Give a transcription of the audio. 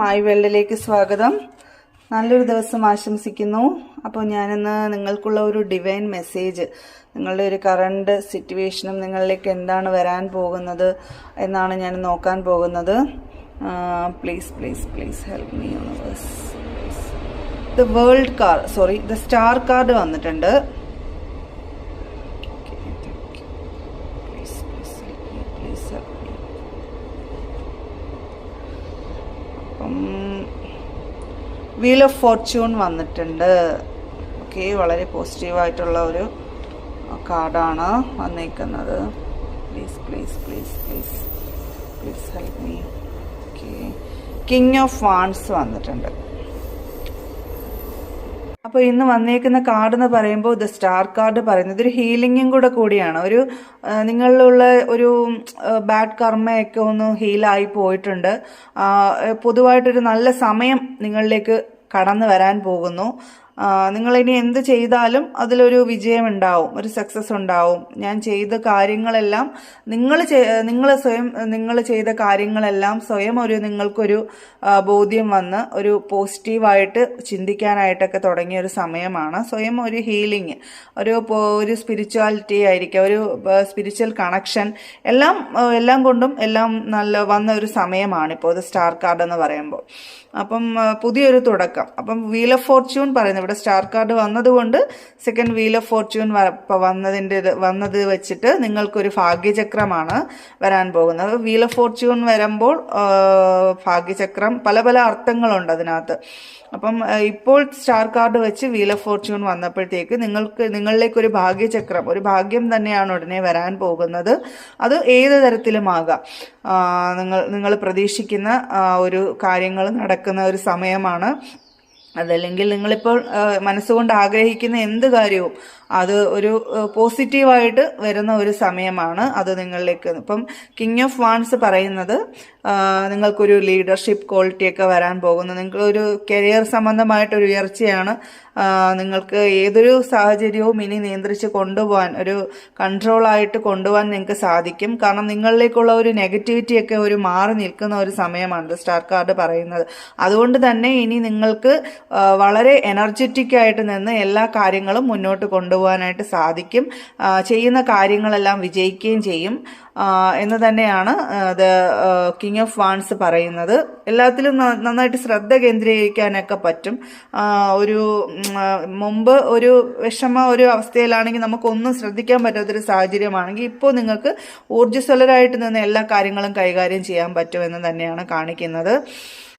മായി വെള്ളിലേക്ക് സ്വാഗതം. നല്ലൊരു ദിവസം ആശംസിക്കുന്നു. അപ്പോൾ ഞാനിന്ന് നിങ്ങൾക്കുള്ള ഒരു ഡിവൈൻ മെസ്സേജ് നിങ്ങളുടെ ഒരു കറണ്ട് സിറ്റുവേഷനും നിങ്ങളിലേക്ക് എന്താണ് വരാൻ പോകുന്നത് എന്നാണ് ഞാൻ നോക്കാൻ പോകുന്നത്. Please please please help me universe the world car sorry the star card വന്നിട്ടുണ്ട് please please help me please help me അപ്പം വീൽ ഓഫ് ഫോർച്യൂൺ വന്നിട്ടുണ്ട്. ഓക്കെ വളരെ പോസിറ്റീവായിട്ടുള്ള ഒരു കാർഡാണ് വന്നേക്കുന്നത്. Please please please please please help me okay king of wands വന്നിട്ടുണ്ട്. അപ്പോൾ ഇന്ന് വന്നേക്കുന്ന കാർഡ് എന്ന് പറയുമ്പോൾ ദ സ്റ്റാർ കാർഡ് പറയുന്നത്. ഒരു ഹീലിംഗും കൂടെ കൂടിയാണ്. ഒരു നിങ്ങളിലുള്ള ഒരു ബാഡ് കർമ്മയൊക്കെ ഒന്ന് ഹീലായി പോയിട്ടുണ്ട്. പൊതുവായിട്ടൊരു നല്ല സമയം നിങ്ങളിലേക്ക് കടന്നു വരാൻ പോകുന്നു. നിങ്ങളിനി എന്ത് ചെയ്താലും അതിലൊരു വിജയം ഉണ്ടാവും ഒരു സക്സസ് ഉണ്ടാവും. ഞാൻ ചെയ്ത കാര്യങ്ങളെല്ലാം നിങ്ങൾ നിങ്ങൾ സ്വയം നിങ്ങൾ ചെയ്ത കാര്യങ്ങളെല്ലാം സ്വയം ഒരു നിങ്ങൾക്കൊരു ബോധ്യം വന്ന് ഒരു പോസിറ്റീവായിട്ട് ചിന്തിക്കാനായിട്ടൊക്കെ തുടങ്ങിയ ഒരു സമയമാണ്. സ്വയം ഒരു ഹീലിംഗ് ഒരു ഒരു സ്പിരിച്വാലിറ്റി ആയിരിക്കാം ഒരു സ്പിരിച്വൽ കണക്ഷൻ എല്ലാം എല്ലാം കൊണ്ടും എല്ലാം നല്ല വന്ന ഒരു സമയമാണ് ഇപ്പോൾ ഇത് സ്റ്റാർ കാർഡ് എന്ന് പറയുമ്പോൾ. അപ്പം പുതിയൊരു തുടക്കം. അപ്പം വീൽ ഓഫ് ഫോർച്യൂൺ പറയുന്നത് ഇവിടെ സ്റ്റാർ കാർഡ് വന്നതുകൊണ്ട് സെക്കൻഡ് വീൽ ഓഫ് ഫോർച്യൂൺ വന്നതിന്റെ വന്നത് വെച്ചിട്ട് നിങ്ങൾക്കൊരു ഭാഗ്യചക്രമാണ് വരാൻ പോകുന്നത്. വീൽ ഓഫ് ഫോർച്യൂൺ വരുമ്പോൾ ഭാഗ്യചക്രം പല പല അർത്ഥങ്ങളുണ്ട് അതിനകത്ത്. അപ്പം ഇപ്പോൾ സ്റ്റാർ കാർഡ് വെച്ച് വീൽ ഓഫ് ഫോർച്യൂൺ വന്നപ്പോഴത്തേക്ക് നിങ്ങൾക്ക് നിങ്ങളിലേക്ക് ഒരു ഭാഗ്യചക്രം ഒരു ഭാഗ്യം തന്നെയാണ് ഉടനെ വരാൻ പോകുന്നത്. അത് ഏത് തരത്തിലുമാകാം? നിങ്ങൾ നിങ്ങൾ പ്രതീക്ഷിക്കുന്ന ഒരു കാര്യങ്ങൾ നടക്കുന്ന ഒരു സമയമാണ്. അതല്ലെങ്കിൽ നിങ്ങളിപ്പോൾ മനസ്സുകൊണ്ട് ആഗ്രഹിക്കുന്ന എന്ത് കാര്യവും അത് ഒരു പോസിറ്റീവായിട്ട് വരുന്ന ഒരു സമയമാണ് അത് നിങ്ങളിലേക്ക് ഇപ്പം കിങ് ഓഫ് വാൺസ് പറയുന്നത് നിങ്ങൾക്കൊരു ലീഡർഷിപ്പ് ക്വാളിറ്റി ഒക്കെ വരാൻ പോകുന്നു. നിങ്ങൾക്കൊരു കരിയർ സംബന്ധമായിട്ടൊരു ഉയർച്ചയാണ് നിങ്ങൾക്ക് ഏതൊരു സാഹചര്യവും ഇനി നിയന്ത്രിച്ച് കൊണ്ടുപോകാൻ ഒരു കൺട്രോളായിട്ട് കൊണ്ടുപോകാൻ നിങ്ങൾക്ക് സാധിക്കും. കാരണം നിങ്ങളിലേക്കുള്ള ഒരു നെഗറ്റിവിറ്റിയൊക്കെ ഒരു മാറി നിൽക്കുന്ന ഒരു സമയമാണ് സ്റ്റാർ കാർഡ് പറയുന്നത്. അതുകൊണ്ട് തന്നെ ഇനി നിങ്ങൾക്ക് വളരെ എനർജറ്റിക് ആയിട്ട് നിന്ന് എല്ലാ കാര്യങ്ങളും മുന്നോട്ട് കൊണ്ടുപോകാനായിട്ട് സാധിക്കും. ചെയ്യുന്ന കാര്യങ്ങളെല്ലാം വിജയിക്കുകയും ചെയ്യും. എന്ന് തന്നെയാണ് ദ കിങ് ഓഫ് വാൺസ് പറയുന്നത്. എല്ലാത്തിലും നന്നായിട്ട് ശ്രദ്ധ കേന്ദ്രീകരിക്കാനൊക്കെ പറ്റും. ഒരു മുമ്പ് ഒരു വിഷമ ഒരു അവസ്ഥയിലാണെങ്കിൽ നമുക്കൊന്നും ശ്രദ്ധിക്കാൻ പറ്റാത്തൊരു സാഹചര്യമാണെങ്കിൽ ഇപ്പോൾ നിങ്ങൾക്ക് ഊർജസ്വലരായിട്ട് നിന്ന് എല്ലാ കാര്യങ്ങളും കൈകാര്യം ചെയ്യാൻ പറ്റുമെന്ന് തന്നെയാണ് കാണിക്കുന്നത്.